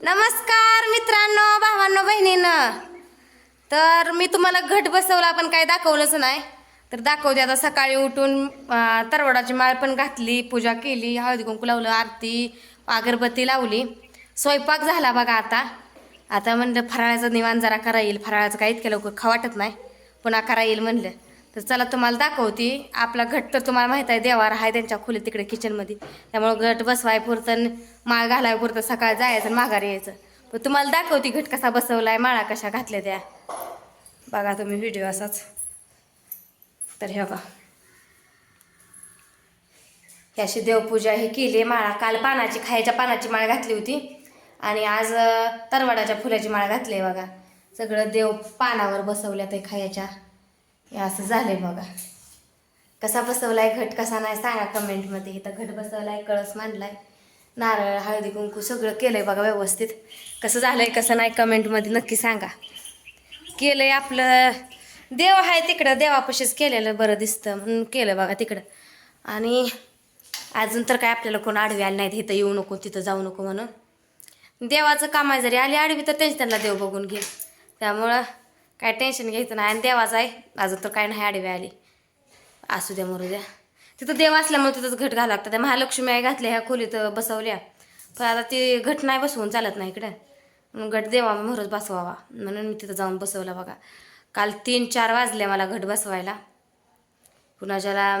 नमस्कार मित्रांनो भावांनो बहिणीनं. तर मी तुम्हाला घट बसवला पण काही दाखवलंच नाही. तर दाखवते आता सकाळी उठून तरवडाची माळ पण घातली पूजा केली हळदी कुंकू लावलं आरती अगरबत्ती लावली. स्वयंपाक झाला बघा आता. आता म्हणलं फराळाचं निवाण जरा करा येईल. फराळाचं काही इतक्या लवकर खा वाटत नाही. पुन्हा करा येईल म्हणलं. तर चला तुम्हाला दाखवती. आपला घट तर तुम्हाला माहीत आहे देवार आहे त्यांच्या खोलीत तिकडे किचनमध्ये त्यामुळं घट बसवाय पुरतं माळ घालाय पुरतं सकाळ जायचं आणि माघार यायचं. पण तुम्हाला दाखवती घट कसा बसवलाय माळा कशा घातल्या त्या. बघा तुम्ही व्हिडिओ असाच. तर हे बघा. ही अशी देवपूजा ही केली माळा. काल पानाची खायच्या पानाची माळ घातली होती. आणि आज तरवडाच्या तरवाडाच्या फुलाची माळ घातली आहे बघा. सगळं देव पानावर बसवल्या ते खायच्या. हे असं झालंय बघा. कसा बसवलाय घट कसा नाही सांगा कमेंटमध्ये इथं घट बसवलाय कळस मांडलाय. नारळ हळदी कुंकू सगळं केलंय बघा व्यवस्थित. कसं झालंय कसं नाही कमेंटमध्ये नक्की सांगा. केलंय आपलं देव आहे तिकडं. देवापाशीच केलेलं बरं दिसतं म्हणून केलं बघा तिकडं. आणि अजून तर काय आपल्याला कोण आडवी आली नाहीत इथं येऊ नको तिथं जाऊ नको म्हणून. देवाचं काम आहे जरी आली आडवी तर तेच त्यांना देव बघून घे त्यामुळं काय टेन्शन घ्यायचं नाही. आणि देवाचं आहे. अजून तर काय नाही आडवी आली. असू द्या मरू द्या. तिथं देव असल्यामुळे तिथंच घट घाला लागतं त्या महालक्ष्मी आई घातल्या ह्या खोलीत बसवल्या. पण आता ती घट नाही बसवून चालत नाही इकडं. म्हणून घट देवा मोहरच बसवावा. म्हणून मी तिथं जाऊन बसवला बघा. काल तीन चार वाजले मला घट बसवायला. पुन्हा ज्याला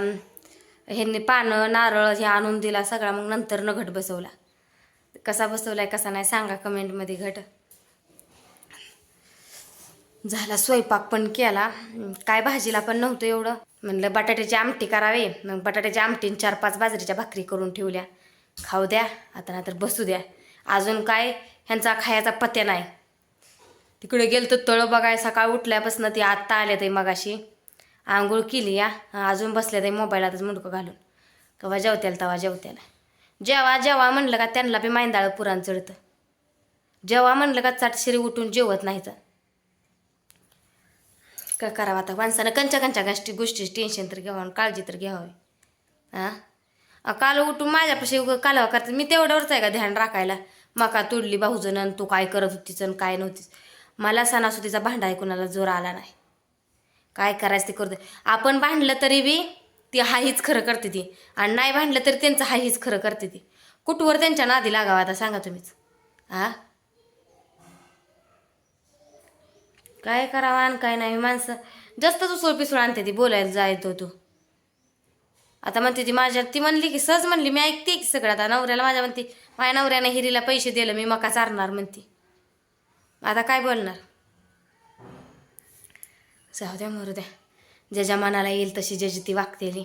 ह्यांनी पानं नारळ हे आणून दिला सगळा. मग नंतर न घट बसवला. कसा बसवला आहे कसा नाही सांगा कमेंटमध्ये घट. झाला स्वयंपाक पण केला. काय भाजीला पण नव्हतं एवढं. म्हणलं बटाट्याची आमटी करावे. मग बटाट्याची आमटीन चार पाच बाजरीच्या भाकरी करून ठेवल्या. खाऊ द्या आता नाहीतर बसू द्या. अजून काय? ह्यांचा खायचा पत्या नाही. तिकडे गेलं तर तळं बघाय सकाळ उठल्यापासून ती आत्ता आल्या ते मगाशी. आंघोळ केली या. अजून बसल्या ते मोबाईलातच मुंडकं घालून. कवा जेवत्याला तवा जेवत्याला. जेवा जेवा म्हणलं का त्यांना बी मांदाळ पुराण चढतं. जेव्हा म्हणलं का चाटशिरी उठून जेवत नाही तर काय करावं आता? माणसानं कंच्या कंच्या गोष्टी गोष्टी टेन्शन तर घ्यावं आणि काळजी तर घ्यावी. हां? काल उठून माझ्यापाशी कालवा करते मी तेवढ्यावरच आहे का ध्यान राखायला? मका तोडली भाऊजन आणि तू काय करत होतीस आणि काय नव्हतीस? मला सणासुदीचा भांडा ऐकूनाला जोर आला नाही. काय करायचं ते करते आपण भांडलं तरी बी ती हाहीच खरं करते ती. आणि नाही भांडलं तरी त्यांचं हाहीच खरं करते ती. कुठवर त्यांच्या नादी लागावं आता सांगा तुम्हीच. हां? काय करावं आणि काय नाही. माणसं जास्त उसळ पिसळ आणते ती बोलायला जायतो तू. आता म्हणते ती माझ्या ती म्हणली की सहज म्हणली मी ऐकते की सगळं. आता नवऱ्याला माझ्या म्हणते माझ्या नवऱ्याने हिरीला पैसे दिले मी मका चारणार म्हणते. आता काय बोलणार? जाऊ द्या मरू द्या. ज्याच्या मनाला येईल तशी ज्याची ती वागतेली.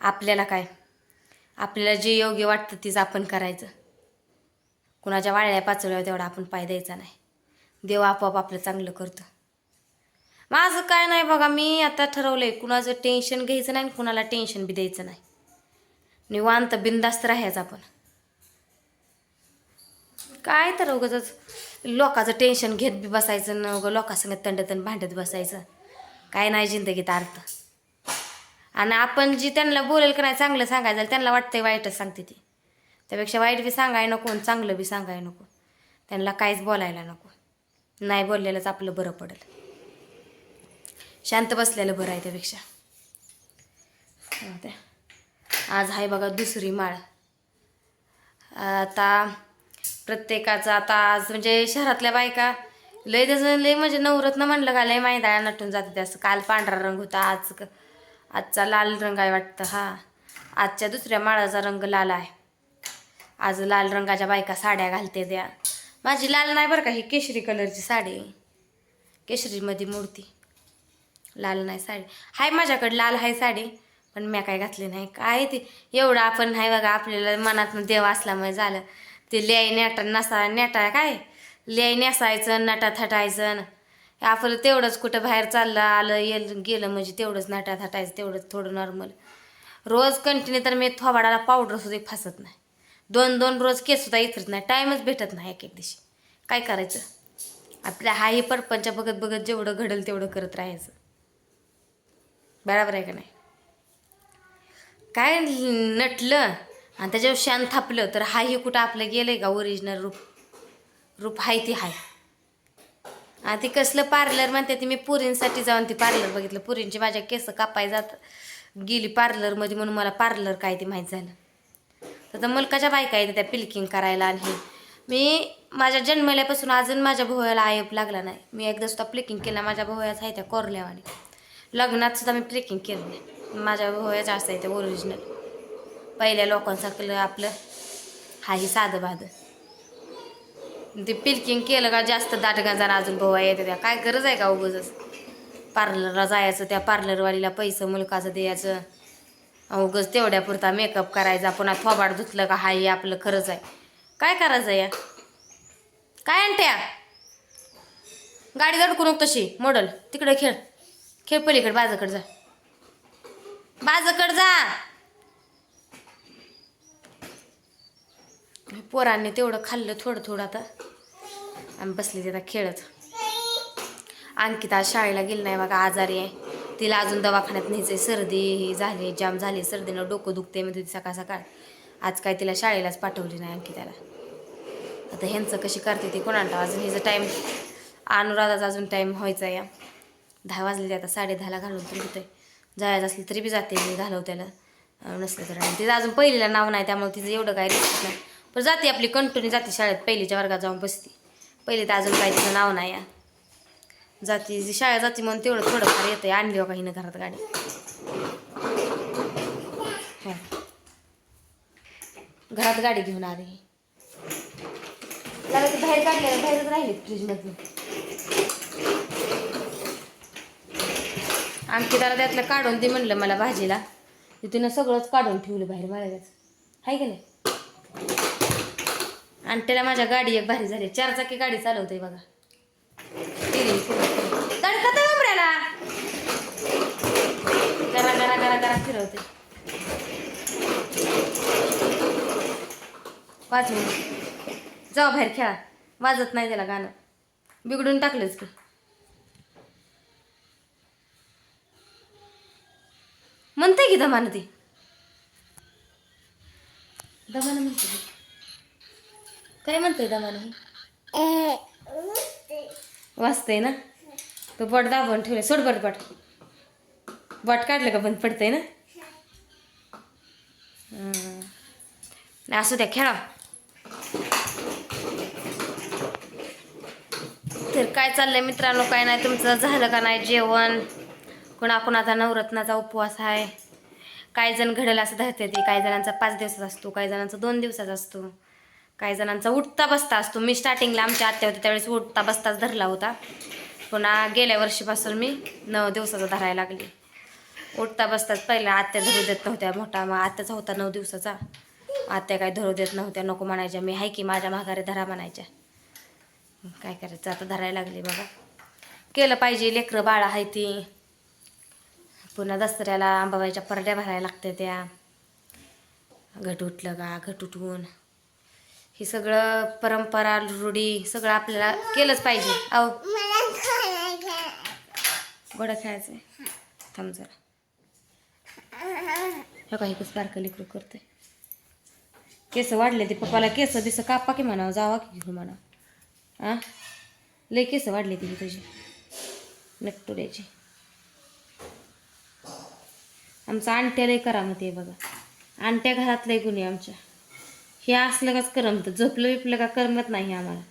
आपल्याला काय? आपल्याला जे योग्य वाटतं तीच आपण करायचं. कुणाच्या वाळ्या पाचोळ्यावर तेवढा आपण पाय द्यायचा नाही. देव आपोआप आपलं चांगलं करतो. माझं काय नाही बघा मी आता ठरवलं आहे कुणाचं टेन्शन घ्यायचं नाही आणि कुणाला टेन्शन बी द्यायचं नाही. निवांत बिंदास्त राहायचं आपण. काय तर उगाच लोकांचं टेन्शन घेत बी बसायचं न उगं लोकांसंग तंडतन भांडत बसायचं. काय नाही जिंदगीत अर्थ. आणि आपण जी त्यांना बोलेल का नाही चांगलं सांगायचं झालं, त्यांना वाटतंय वाईटच सांगते ती. त्यापेक्षा वाईट बी सांगाय नको आणि चांगलं बी सांगाय नको. त्यांना काहीच बोलायला नको. नाही बोललेलंच आपलं बरं पडेल. शांत बसलेलं बरं आहे त्यापेक्षा. आज आहे बघा दुसरी माळ. आता प्रत्येकाचा आता आज म्हणजे शहरातल्या बायका लय त्याचं लय म्हणजे नवरत्न म्हणलं का लय मैदाळा नटून जाते त्याचं असं काल पांढरा रंग होता आज क- आजचा लाल रंग आहे वाटतं हा. आजच्या दुसऱ्या माळाचा रंग लाल आहे. आज लाल रंगाच्या बायका साड्या घालते द्या माझी लाल नाही बरं का ही केशरी कलरची साडी केशरीमध्ये मूर्ती. लाल नाही साडी. हाय माझ्याकडे लाल आहे साडी पण म्या काय घातली नाही. काय ते? एवढं आपण नाही बघा आपल्याला मनात देव असल्यामुळे झालं. ते लिहाय नेटा नसा नेटा काय? लिहाय नेसायचं नटा थटायचं. आपलं तेवढंच कुठं बाहेर चाललं आलं येल गेलं म्हणजे तेवढंच नटा थटायचं तेवढंच थोडं नॉर्मल रोज कंटिन्यू तर मी थोबाडाला पावडर सुद्धा फसत नाही. दोन दोन रोज केस सुद्धा नाही. टाईमच भेटत नाही एक एक दिवशी. काय करायचं? आपल्या हाही परपंच बघत बघत जेवढं घडेल तेवढं करत राहायचं. बराबर आहे का नाही? काय नटलं आणि त्याच्यावर शान थापलं तर हाही कुठं आपलं गेलं आहे का ओरिजिनल रूप? रूप हाय ती हाय. आणि ती कसलं पार्लर म्हणते ती मी पुरींसाठी जाऊन ती पार्लर बघितलं. पुरींची माझ्या केस कापाय जात गेली पार्लरमध्ये म्हणून मला पार्लर काय ते माहीत झालं. तर त्या मुलकाच्या बायका येते त्या पिल्किंग करायला आणि हे. मी माझ्या जन्मल्यापासून अजून माझ्या भोवयाला आयप लागला नाही. मी एकदा सुद्धा प्लिकिंग केला माझ्या भोवयाच आहे त्या कोरल्यावाने. लग्नात सुद्धा मी ट्रेकिंग केलं नाही. माझ्या भोवयाच असं आहे ते ओरिजिनल पहिल्या लोकांसारखं आपलं हाही साधं बाधं. ते पिल्किंग केलं का जास्त दाट गाजाला अजून भोवा येते त्या. काय गरज आहे का उगच पार्लरला जायचं त्या पार्लरवालीला पैसे मुलकाचं द्यायचं. उगच तेवढ्यापुरता मेकअप करायचा पुन्हा थोबाड धुतलं का हाय आपलं खरंच आहे. काय करायचं या? काय आणत्या? गाडी धडकू नको तशी मॉडल तिकडे खेळ. खेळ पलीकडे बाजाकडे जा. बाजाकडे जा. पोरांनी तेवढं खाल्लं थोडं थोडं आता. आम्ही बसले तिथं खेळत. अंकिता आज शाळेला गेली नाही बघा आजारी आहे. तिला अजून दवाखान्यात न्यायचंय. सर्दी ही झाली जाम झाली. सर्दीनं डोकं दुखते म्हणजे सकाळ सकाळ. आज काय तिला शाळेलाच पाठवली नाही अंकिताला. आता ह्यांचं कशी करते ती कोणाला अजून हिचं टाईम अनुराधाचा अजून टाईम व्हायचा या दहा वाजले आता साडे दहाला घालून तरी होतंय जायचं असलं तरी बी जाते मी घालवत्याला त्याला. नसलं तर. आणि तिचं अजून पहिलीला नाव नाही त्यामुळे तिचं एवढं काय रिस्क नाही. पण जाते आपली कंटिन्यू जाते शाळेत पहिलीच्या वर्गात जाऊन बसते. पहिले तर अजून काही तिचं नाव नाही या जाती जी शाळा जाते म्हणून तेवढं थोडंफार येतं आहे आणली हो का हिनं घरात गाडी. हां. घरात गाडी घेऊन आली. त्याला ते बाहेर काढले बाहेरच राहिले फ्रीजमधून आणखी त्याला त्यातलं काढून दे म्हणलं मला भाजीला. तिनं सगळंच काढून ठेवलं बाहेर माळ्याच हाय की नाही? आणि त्याला माझ्या गाडी एक भारी झाली. चार चाकी गाडी चालवते बघा. तडकत आहे उमऱ्याला गरा गरा गरा गरा फिरवते पाच मिनिट. जाऊ बाहेर खेळा. वाजत नाही त्याला गाणं. बिघडून टाकलंच की. म्हणते की दमानं ती. दमानं म्हणते काय म्हणते दमानं ही? वाचतंय ना? तो बट दाबून ठेवले सोड बट बट. बट काढलं का बंद पडतंय ना? असू द्या खेळा. तर काय चाललंय मित्रांनो? काय नाही तुमचं झालं का नाही जेवण? कुणा कुणाचा नवरत्नाचा उपवास आहे. काही जण घडेल असं धरते ते काही जणांचा पाच दिवसाचा असतो काही जणांचा दोन दिवसाचा असतो. काही जणांचा उठता बसता असतो. मी स्टार्टिंगला आमच्या आत्या होते त्यावेळेस उठता बसताच धरला होता. पुन्हा गेल्या वर्षीपासून मी नऊ दिवसाचा धरायला लागली. उठता बसताच पहिला आत्या धरू देत नव्हत्या मोठा मग आत्याचा होता नऊ दिवसाचा. आत्या काय धरू देत नव्हत्या नको म्हणायच्या. मी आहे की माझ्या माघारी धरा म्हणायच्या. काय करायचं? आता धरायला लागली बघा केलं पाहिजे लेकरं बाळा आहे ती. पुन्हा दसऱ्याला आंबाबाईच्या परड्या भरायला लागते त्या. घट उठलं का? घट उठवून. हे सगळं परंपरा रूढी सगळं आपल्याला केलंच पाहिजे. अहो. घोडा खेळायचं थांब जरा. हे काही कसं बारकं लिकरू करते केस वाढले ते पप्पाला. केस दिस कापा की म्हणावं जावा की घेऊ म्हणा आ? लय केस वाढले ती तुझी नटुड्याची आमचं आणट्या लय करामत आहे बघा. आणट्या घरात लय गुन्हे आमच्या. हे असलं काच करमतं? झोपलं बिपलं का करमत नाही आम्हाला.